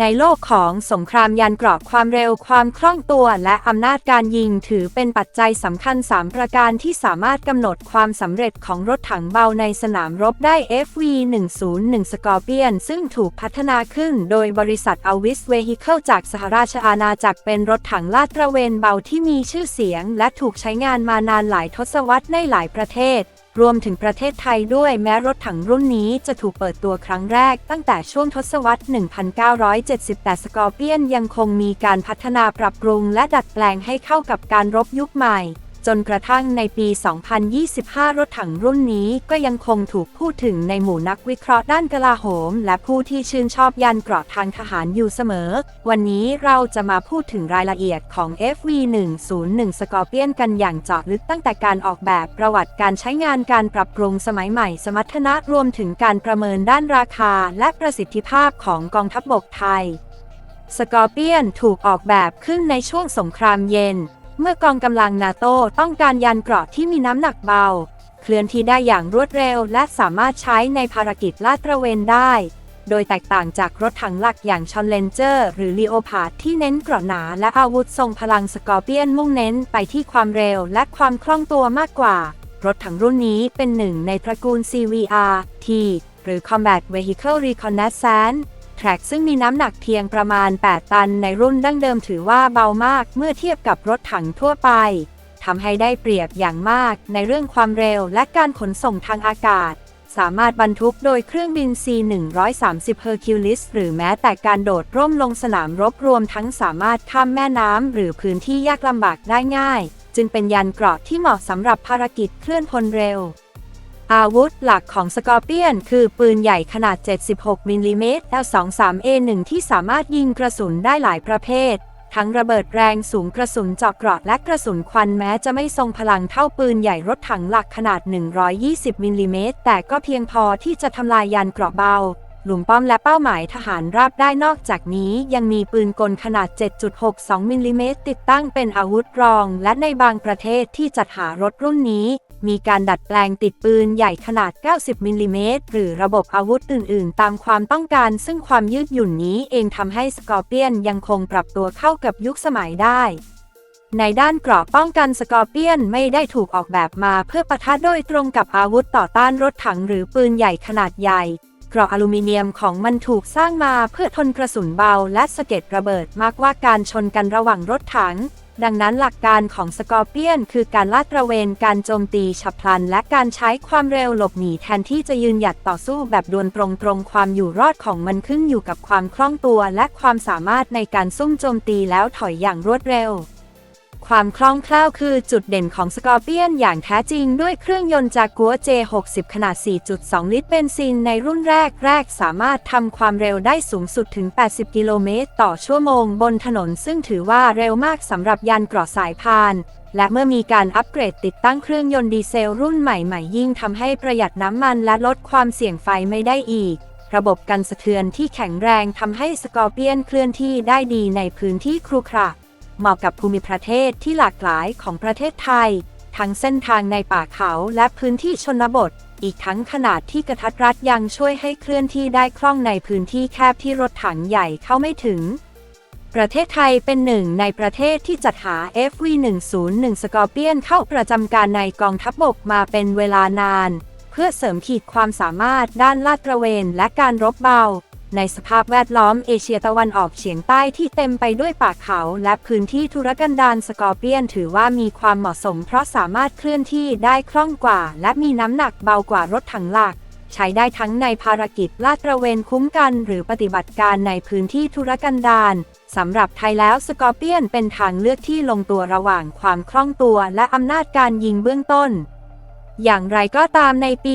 ในโลกของสงครามยานกราะความเร็วความคล่องตัว และอำนาจการยิงถือเป็นปัจจัยสำคัญ 3 ประการที่สามารถกำหนดความสำเร็จของรถถังเบาในสนามรบได้ FV101 Scorpion ซึ่งถูกพัฒนาขึ้นโดยบริษัท Avis Vehicle จากสหราชอาณาจักรเป็นรถถังลาดตระเวนเบาที่มีชื่อเสียง และถูกใช้งานมานานหลายทศวรรษในหลายประเทศ รวมถึงประเทศไทยด้วยแม้รถถังรุ่นนี้จะถูกเปิดตัวครั้งแรกตั้งแต่ช่วงทศวรรษ 1970 แต่สกอร์เปียนยังคงมีการพัฒนาปรับปรุงและดัดแปลงให้เข้ากับการรบยุคใหม่ จนกระทั่งในปี 2025 รถถังรุ่นนี้ก็ยังคงถูกพูดถึงในหมู่นักวิเคราะห์ด้านกลาโหม และผู้ที่ชื่นชอบยานเกราะทางทหารอยู่เสมอ วันนี้เราจะมาพูดถึงรายละเอียดของ FV101 Scorpion กันอย่างเจาะลึกตั้งแต่การออกแบบประวัติการใช้งานการปรับปรุงสมัยใหม่สมรรถนะรวมถึงการประเมินด้านราคา และประสิทธิภาพของกองทัพบบกไทยสกอร์เปียนถูกออกแบบขึ้นในช่วงสงครามเย็น เมื่อกองกำลังนาโตต้องการยานเกราะที่มีน้ำหนักเบา เคลื่อนที่ได้อย่างรวดเร็วและสามารถใช้ในภารกิจลาดตระเวนได้ โดยแตกต่างจากรถถังหลักอย่างชอนเลนเจอร์ หรือลีโอพาดที่เน้นเกราะหนาและอาวุธทรงพลังสกอร์เปียนมุ่งเน้นไปที่ความเร็วและความคล่องตัวมากกว่า รถถังรุ่นนี้เป็นหนึ่งในตระกูล CVR T หรือ Combat Vehicle Reconnaissance แทร็กซึ่งมีน้ำหนักเพียงประมาณ 8 ตันในรุ่นดั้งเดิมถือว่าเบามากเมื่อเทียบกับรถถังทั่วไปทำให้ได้เปรียบอย่างมากในเรื่องความเร็วและการขนส่งทางอากาศ สามารถบรรทุกโดยเครื่องบิน C-130 Hercules หรือแม้แต่การโดดร่มลงสนามรบรวมทั้งสามารถข้ามแม่น้ำหรือพื้นที่ยากลำบากได้ง่าย จึงเป็นยานเกราะที่เหมาะสำหรับภารกิจเคลื่อนพลเร็ว อาวุธหลักของสกอร์เปียน คือปืนใหญ่ขนาด 76 มิลลิเมตร L23A1 ที่สามารถยิงกระสุนได้หลายประเภท ทั้งระเบิดแรงสูงกระสุนเจาะเกราะและกระสุนควันแม้จะไม่ทรงพลังเท่าปืนใหญ่รถถังหลักขนาด 120 มิลลิเมตร แต่ก็เพียงพอที่จะทำลายยานเกราะเบา หลุมป้อมและเป้าหมายทหารราบได้นอกจากนี้ ยังมีปืนกลขนาด 7.62 มิลลิเมตรติดตั้งเป็นอาวุธรอง และในบางประเทศที่จัดหารถรุ่นนี้ มีการดัดแปลงติดปืนใหญ่ขนาด 90มิลลิเมตรหรือระบบอาวุธอื่น ๆ ตามความต้องการ ซึ่งความยืดหยุ่นนี้เองทำให้สกอร์เปียนยังคงปรับตัวเข้ากับยุคสมัยได้ ในด้านเกราะป้องกันสกอร์เปียนไม่ได้ถูกออกแบบมาเพื่อปะทะโดยตรงกับอาวุธต่อต้านรถถังหรือปืนใหญ่ขนาดใหญ่เกราะอลูมิเนียมของมันถูกสร้างมาเพื่อทนกระสุนเบาและสะเก็ดระเบิดมากกว่าการชนกันระหว่างรถถัง ดังนั้นหลักการของสกอร์เปียน คือการลาดตระเวน การโจมตีฉับพลัน และการใช้ความเร็วหลบหนีแทนที่จะยืนหยัดต่อสู้แบบดวลตรงๆ ความอยู่รอดของมันขึ้นอยู่กับความคล่องตัว และความสามารถในการซุ่มโจมตีแล้วถอยอย่างรวดเร็ว ความคล่องแคล่วคือจุดเด่นของสกอร์เปียนอย่างแท้จริงด้วยเครื่องยนต์จากกัว J60 ขนาด 4.2 ลิตรเบนซินในรุ่นแรกแรกสามารถทำความเร็วได้สูงสุดถึง 80 กิโลเมตรต่อชั่วโมงบนถนน ซึ่งถือว่าเร็วมากสำหรับยานเกราะสายพาน และเมื่อมีการอัปเกรดติดตั้งเครื่องยนต์ดีเซลรุ่นใหม่ๆ ยิ่งทำให้ประหยัดน้ำมันและลดความเสี่ยงไฟไม่ได้อีกระบบกันสะเทือนที่แข็งแรงทำให้สกอร์เปียนเคลื่อนที่ได้ดีในพื้นที่ครุขระ เหมาะกับภูมิประเทศที่หลากหลายของประเทศไทย ทั้งเส้นทางในป่าเขาและพื้นที่ชนบท อีกทั้งขนาดที่กระทัดรัดยังช่วยให้เคลื่อนที่ได้คล่องในพื้นที่แคบที่รถถังใหญ่เข้าไม่ถึง ประเทศไทยเป็นหนึ่งในประเทศที่จัดหา FV101 Scorpion เข้าประจำการในกองทัพบบกมาเป็นเวลานาน เพื่อเสริมขีดความสามารถด้านลาดตระเวนและการรบเบา ในสภาพแวดล้อมเอเชียตะวันออกเฉียงใต้ที่เต็มไปด้วยป่าเขาและพื้นที่ทุรกันดารสกอร์เปียน ถือว่ามีความเหมาะสม เพราะสามารถเคลื่อนที่ได้คล่องกว่า และมีน้ำหนักเบากว่ารถถังหลัก ใช้ได้ทั้งในภารกิจลาดตระเวนคุ้มกัน หรือปฏิบัติการในพื้นที่ทุรกันดารสำหรับไทยแล้วสกอร์เปียนเป็นทางเลือกที่ลงตัวระหว่างความคล่องตัว และอำนาจการยิงเบื้องต้น อย่างไรก็ตามในปี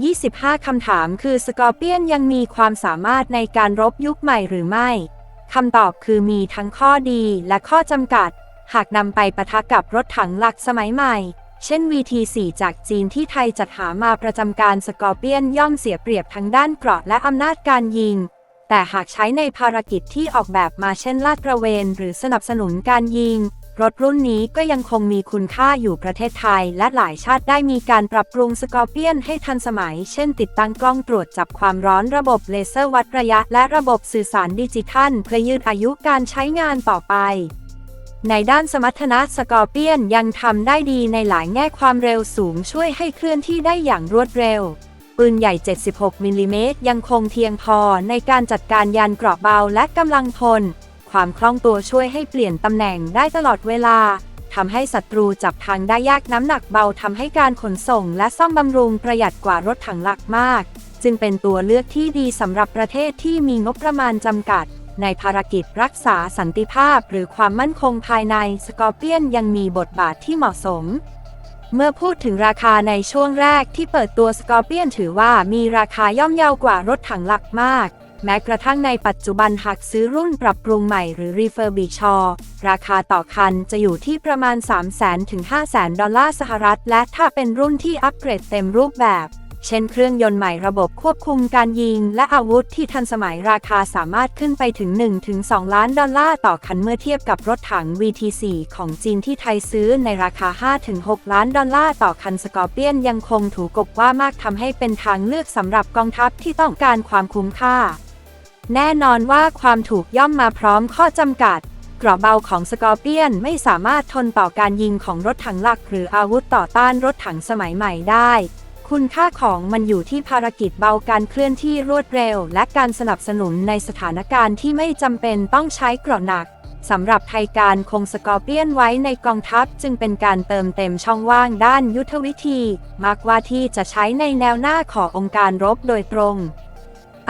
2025 คำถามคือสกอร์เปียนยังมีความสามารถในการรบยุคใหม่หรือไม่ คำตอบคือมีทั้งข้อดีและข้อจำกัด หากนำไปปะทะกับรถถังหลักสมัยใหม่ เช่น VT4 จากจีนที่ไทยจัดหามาประจำการสกอร์เปียนย่อมเสียเปรียบทางด้านเกราะและอำนาจการยิง แต่หากใช้ในภารกิจที่ออกแบบมาเช่นลาดตระเวน หรือสนับสนุนการยิง รถรุ่นนี้ก็ยังคงมีคุณค่าอยู่ประเทศไทย และหลายชาติได้มีการปรับปรุงสกอร์เปียนให้ทันสมัย เช่นติดตั้งกล้องตรวจจับความร้อนระบบเลเซอร์วัดระยะ และระบบสื่อสารดิจิทัล เพื่อยืดอายุการใช้งานต่อไปในด้านสมรรถนะสกอร์เปียนยังทำได้ดีในหลายแง่ความเร็วสูงช่วยให้เคลื่อนที่ได้อย่างรวดเร็ว ปืนใหญ่ 76มิลลิเมตรยังคงเพียงพอในการจัดการยานเกราะเบาและกำลังพล ความคล่องตัวช่วยให้เปลี่ยนตำแหน่งได้ตลอดเวลาทำให้ศัตรูจับทางได้ยากน้ำหนักเบาทำให้การขนส่งและซ่อมบำรุงประหยัดกว่ารถถังหลักมาก จึงเป็นตัวเลือกที่ดีสำหรับประเทศที่มีงบประมาณจำกัด ในภารกิจรักษาสันติภาพหรือความมั่นคงภายในสกอร์เปียนยังมีบทบาทที่เหมาะสม เมื่อพูดถึงราคาในช่วงแรกที่เปิดตัวสกอร์เปียนถือว่ามีราคาย่อมเยาวกว่ารถถังหลักมาก แม้กระทั่งในปัจจุบันหากซื้อรุ่นปรับปรุงใหม่หรือ refurbish ราคาต่อคันจะอยู่ที่ประมาณ 300,000 ถึง 500,000 ดอลลาร์สหรัฐ และถ้าเป็นรุ่นที่อัปเกรดเต็มรูปแบบ เช่นเครื่องยนต์ใหม่ระบบควบคุมการยิง และอาวุธที่ทันสมัยราคาสามารถขึ้นไปถึง 1-2 ล้านดอลลาร์ต่อคันเมื่อเทียบกับรถถัง VT4 ของจีนที่ไทยซื้อในราคา 5-6 ล้านดอลลาร์ต่อคันสกอร์เปียนยังคงถูกกบว่ามากทำให้เป็นทางเลือกสำหรับกองทัพที่ต้องการความคุ้มค่า แน่นอนว่าความถูกย่อมมาพร้อมข้อจำกัดกราะเบาของสกอร์เปียนไม่สามารถทนต่อการยิงของรถถังหลักหรืออาวุธต่อต้านรถถังสมัยใหม่ได้ คุณค่าของมันอยู่ที่ภารกิจเบาการเคลื่อนที่รวดเร็ว และการสนับสนุนในสถานการณ์ที่ไม่จำเป็นต้องใช้เกราะหนักสำหรับไทยการคงสกอร์เปียนไว้ในกองทัพจึงเป็นการเติมเต็มช่องว่างด้านยุทธวิธี มากกว่าที่จะใช้ในแนวหน้าขององค์การรบโดยตรง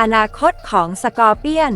อนาคตของสกอร์เปียน